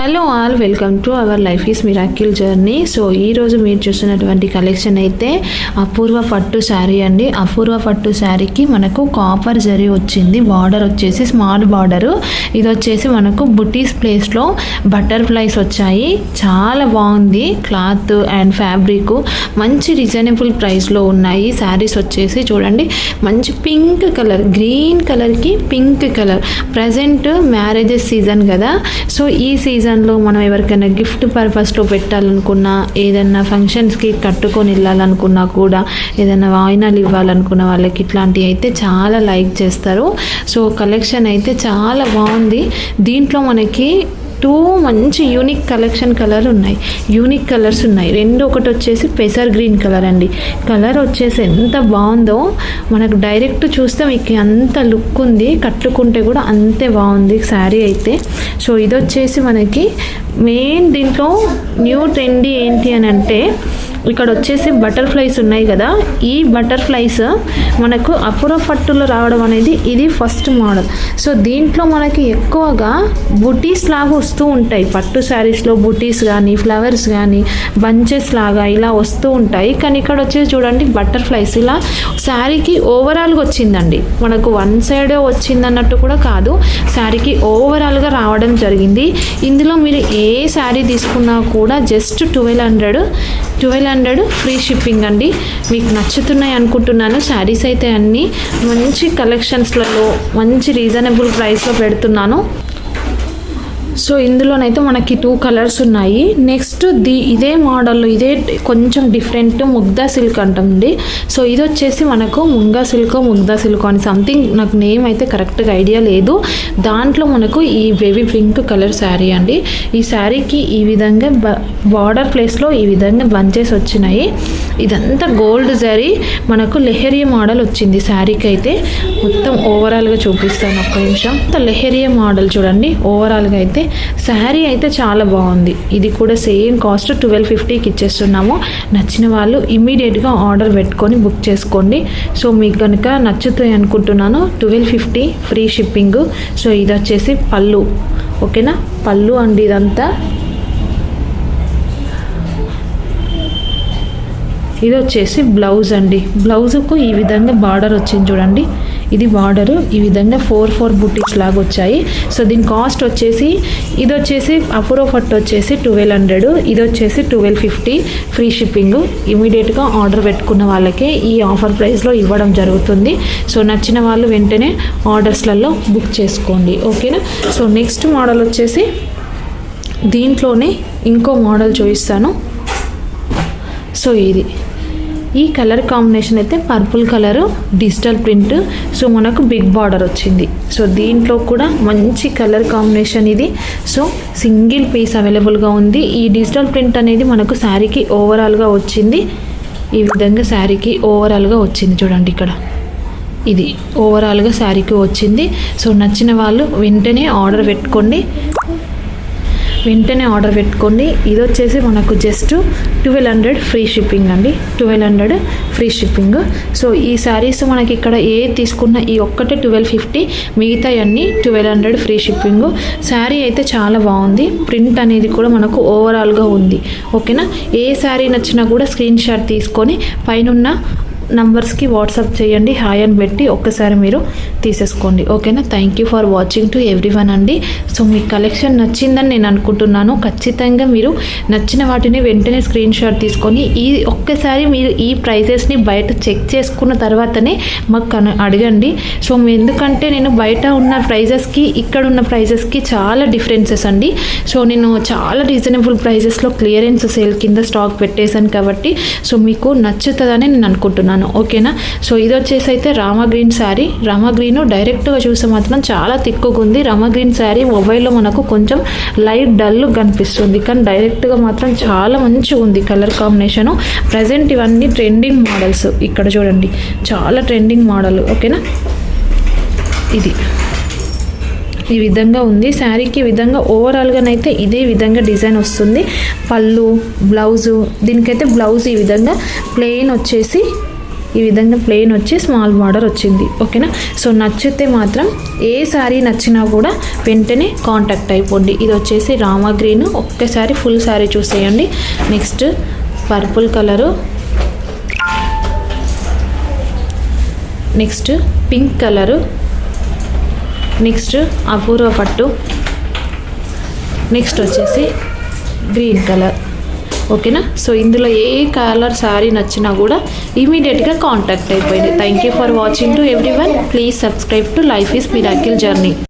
Hello all welcome to our life is miracle journey so ఈరోజు మీరు చూస్తున్నటువంటి collection అయితే అపూర్వ పట్టు శారీ అండి. అపూర్వ పట్టు శారీకి మనకు కాపర్ జరీ వచ్చింది. బార్డర్ వచ్చేసి స్మాల్ బార్డరు ఇది వచ్చేసి మనకు బుటీస్ ప్లేస్లో బటర్ఫ్లైస్ వచ్చాయి. చాలా బాగుంది. క్లాత్ అండ్ ఫ్యాబ్రిక్ మంచి రీజనబుల్ ప్రైస్లో ఉన్నాయి. శారీస్ వచ్చేసి చూడండి. మంచి పింక్ కలర్ గ్రీన్ కలర్కి pink colour present marriages season కదా. సో ఈ సీజన్ సీజన్లో మనం ఎవరికైనా గిఫ్ట్ పర్పస్లో పెట్టాలనుకున్నా ఏదైనా ఫంక్షన్స్కి కట్టుకొని వెళ్ళాలనుకున్నా కూడా ఏదైనా వాయినాలు ఇవ్వాలనుకున్న వాళ్ళకి ఇట్లాంటివి అయితే చాలా లైక్ చేస్తారు. సో కలెక్షన్ అయితే చాలా బాగుంది. దీంట్లో మనకి టూ మంచి యూనిక్ కలెక్షన్ కలర్ ఉన్నాయి. యూనిక్ కలర్స్ ఉన్నాయి. రెండు ఒకటి వచ్చేసి పెసర్ గ్రీన్ కలర్ అండి. కలర్ వచ్చేసి ఎంత బాగుందో మనకు డైరెక్ట్ చూస్తే మీకు అంత లుక్ ఉంది. కట్టుకుంటే కూడా అంతే బాగుంది శారీ అయితే. సో ఇది వచ్చేసి మనకి మెయిన్ దీంట్లో న్యూ ట్రెండీ ఏంటి అని అంటే ఇక్కడ వచ్చేసి బటర్ఫ్లైస్ ఉన్నాయి కదా. ఈ బటర్ఫ్లైస్ మనకు అపుర పట్టులో రావడం అనేది ఇది ఫస్ట్ మోడల్. సో దీంట్లో మనకి ఎక్కువగా బుటీస్ లాగా వస్తూ ఉంటాయి. పట్టు శారీస్లో బుటీస్ కానీ ఫ్లవర్స్ కానీ బంచెస్ లాగా ఇలా వస్తూ ఉంటాయి. కానీ ఇక్కడ వచ్చేసి చూడండి బటర్ఫ్లైస్ ఇలా శారీకి ఓవరాల్గా వచ్చిందండి. మనకు వన్ సైడే వచ్చింది అన్నట్టు కూడా కాదు. శారీకి ఓవరాల్గా రావడం జరిగింది. ఇందులో మీరు ఏ శారీ తీసుకున్నా కూడా just twelve hundred twelve hundred free shipping అండి. మీకు నచ్చుతున్నాయి అనుకుంటున్నాను. శారీస్ అయితే అన్నీ మంచి కలెక్షన్స్లలో మంచి రీజనబుల్ ప్రైస్లో పెడుతున్నాను. సో ఇందులోనైతే మనకి టూ కలర్స్ ఉన్నాయి. నెక్స్ట్ ది ఇదే మోడల్లో ఇదే కొంచెం డిఫరెంట్ ముగ్దా సిల్క్ అంటుంది. సో ఇది వచ్చేసి మనకు ముంగా సిల్క్ ముగ్దా సిల్క్ అని సంథింగ్ నాకు నేమ్ అయితే కరెక్ట్గా ఐడియా లేదు. దాంట్లో మనకు ఈ బేబీ పింక్ కలర్ శారీ అండి. ఈ శారీకి ఈ విధంగా బార్డర్ ప్లేస్లో ఈ విధంగా బంచెస్ వచ్చినాయి. ఇదంతా గోల్డ్ జరీ మనకు లెహరియా మోడల్ వచ్చింది శారీకి అయితే. మొత్తం ఓవరాల్గా చూపిస్తాను. ఒక్క నిమిషం. లెహరియా మోడల్ చూడండి. ఓవరాల్గా అయితే శారీ అయితే చాలా బాగుంది. ఇది కూడా సేమ్ కాస్ట్ ట్వెల్వ్ ఫిఫ్టీకి ఇచ్చేస్తున్నాము. నచ్చిన వాళ్ళు ఇమీడియట్గా ఆర్డర్ పెట్టుకొని బుక్ చేసుకోండి. సో మీకు కనుక నచ్చుతాయి అనుకుంటున్నాను. Twelve fifty free shipping. So ఇది వచ్చేసి పళ్ళు. ఓకేనా? పళ్ళు అండి ఇదంతా. ఇది వచ్చేసి బ్లౌజ్ అండి. బ్లౌజ్కు ఈ విధంగా బార్డర్ వచ్చింది చూడండి. ఇది బార్డరు. ఈ విధంగా ఫోర్ ఫోర్ బుటీస్ లాగా వచ్చాయి. సో దీని కాస్ట్ వచ్చేసి ఇది వచ్చేసి అపూర్వ ఫట్ వచ్చేసి ట్వెల్వ్ హండ్రెడ్. ఇది వచ్చేసి ట్వెల్వ్ ఫిఫ్టీ. Free shipping. ఇమీడియట్గా ఆర్డర్ పెట్టుకున్న వాళ్ళకే ఈ ఆఫర్ ప్రైస్లో ఇవ్వడం జరుగుతుంది. సో నచ్చిన వాళ్ళు వెంటనే ఆర్డర్స్లలో బుక్ చేసుకోండి. ఓకేనా? సో నెక్స్ట్ మోడల్ వచ్చేసి దీంట్లోనే ఇంకో మోడల్ చూపిస్తాను. సో ఇది. ఈ కలర్ కాంబినేషన్ అయితే purple colour digital print. So మనకు బిగ్ బార్డర్ వచ్చింది. సో దీంట్లో కూడా మంచి కలర్ కాంబినేషన్ ఇది. సో సింగిల్ పీస్ అవైలబుల్గా ఉంది. ఈ డిజిటల్ ప్రింట్ అనేది మనకు శారీకి ఓవరాల్గా వచ్చింది. ఈ విధంగా శారీకి ఓవరాల్గా వచ్చింది చూడండి ఇక్కడ. ఇది ఓవరాల్గా శారీకి వచ్చింది. సో నచ్చిన వాళ్ళు వెంటనే ఆర్డర్ పెట్టుకోండి. వెంటనే ఆర్డర్ పెట్టుకోండి. ఇది వచ్చేసి మనకు just twelve hundred free shipping అండి. Twelve hundred free shipping. So ఈ శారీస్ మనకి ఇక్కడ ఏ తీసుకున్న ఈ ఒక్కటే ట్వెల్వ్ ఫిఫ్టీ మిగతా అన్నీ twelve hundred free shipping. Sari అయితే చాలా బాగుంది. ప్రింట్ అనేది కూడా మనకు ఓవరాల్గా ఉంది. ఓకేనా? ఏ శారీ నచ్చినా కూడా స్క్రీన్ షాట్ తీసుకొని పైన నంబర్స్కి వాట్సాప్ చేయండి హాయ్ అని పెట్టి ఒక్కసారి మీరు తీసేసుకోండి. ఓకేనా? Thank you for watching to everyone అండి. సో మీ కలెక్షన్ నచ్చిందని నేను అనుకుంటున్నాను. ఖచ్చితంగా మీరు నచ్చిన వాటిని వెంటనే స్క్రీన్ షాట్ తీసుకొని ఈ ఒక్కసారి మీరు ఈ ప్రైజెస్ని బయట చెక్ చేసుకున్న తర్వాతనే మాకు అడగండి. సో ఎందుకంటే నేను బయట ఉన్న ప్రైజెస్కి ఇక్కడ ఉన్న ప్రైజెస్కి చాలా డిఫరెన్సెస్ అండి. సో నేను చాలా రీజనబుల్ ప్రైజెస్లో క్లియరెన్స్ సేల్ కింద స్టాక్ పెట్టేశాను కాబట్టి సో మీకు నచ్చుతుందని నేను అనుకుంటున్నాను. ఓకేనా? సో ఇది వచ్చేసి అయితే రామా గ్రీన్ శారీ. రామా గ్రీన్ డైరెక్ట్గా చూస్తే మాత్రం చాలా తిక్కుగా ఉంది రామా గ్రీన్ శారీ మొబైల్లో మనకు కొంచెం లైట్ డల్ కనిపిస్తుంది. కానీ డైరెక్ట్గా మాత్రం చాలా మంచిగా ఉంది కలర్ కాంబినేషను. ప్రజెంట్ ఇవన్నీ ట్రెండింగ్ మోడల్స్. ఇక్కడ చూడండి చాలా ట్రెండింగ్ మోడల్ ఓకేనా? ఇది. ఈ విధంగా ఉంది. శారీకి ఈ విధంగా ఓవరాల్గానైతే ఇదే విధంగా డిజైన్ వస్తుంది. పళ్ళు బ్లౌజు దీనికైతే బ్లౌజ్ ఈ విధంగా ప్లెయిన్ వచ్చేసి ఈ విధంగా ప్లెయిన్ వచ్చి స్మాల్ బార్డర్ వచ్చింది. ఓకేనా సో నచ్చితే మాత్రం ఏ శారీ నచ్చినా కూడా వెంటనే కాంటాక్ట్ అయిపోండి. ఇది వచ్చేసి రామా గ్రీన్ ఒక్కసారి ఫుల్ శారీ చూసేయండి. Next purple colour next pink colour next Apoorva పట్టు నెక్స్ట్ వచ్చేసి గ్రీన్ కలర్ ఓకేనా? సో ఇందులో ఏ కలర్ శారీ నచ్చినా కూడా ఇమీడియట్గా కాంటాక్ట్ అయిపోయింది. Thank you for watching to everyone please subscribe to life is miracle journey